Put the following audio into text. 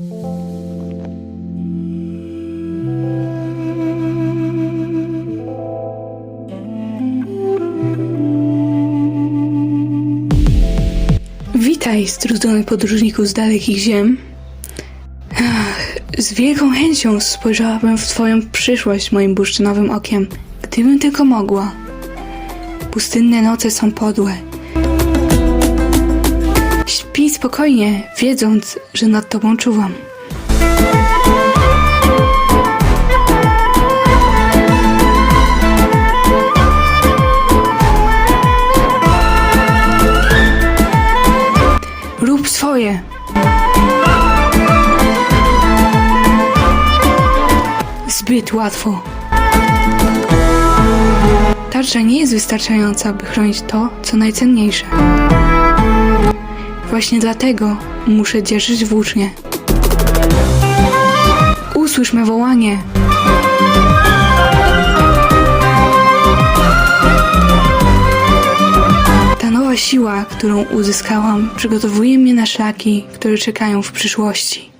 Witaj, strudzony podróżniku z dalekich ziem. Z wielką chęcią spojrzałabym w Twoją przyszłość moim bursztynowym okiem, gdybym tylko mogła. Pustynne noce są podłe. Spokojnie, wiedząc, że nad Tobą czuwam. Rób swoje. Zbyt łatwo. Tarcza nie jest wystarczająca, by chronić to, co najcenniejsze. Właśnie dlatego muszę dzierżyć włócznie. Usłysz me wołanie. Ta nowa siła, którą uzyskałam, przygotowuje mnie na szlaki, które czekają w przyszłości.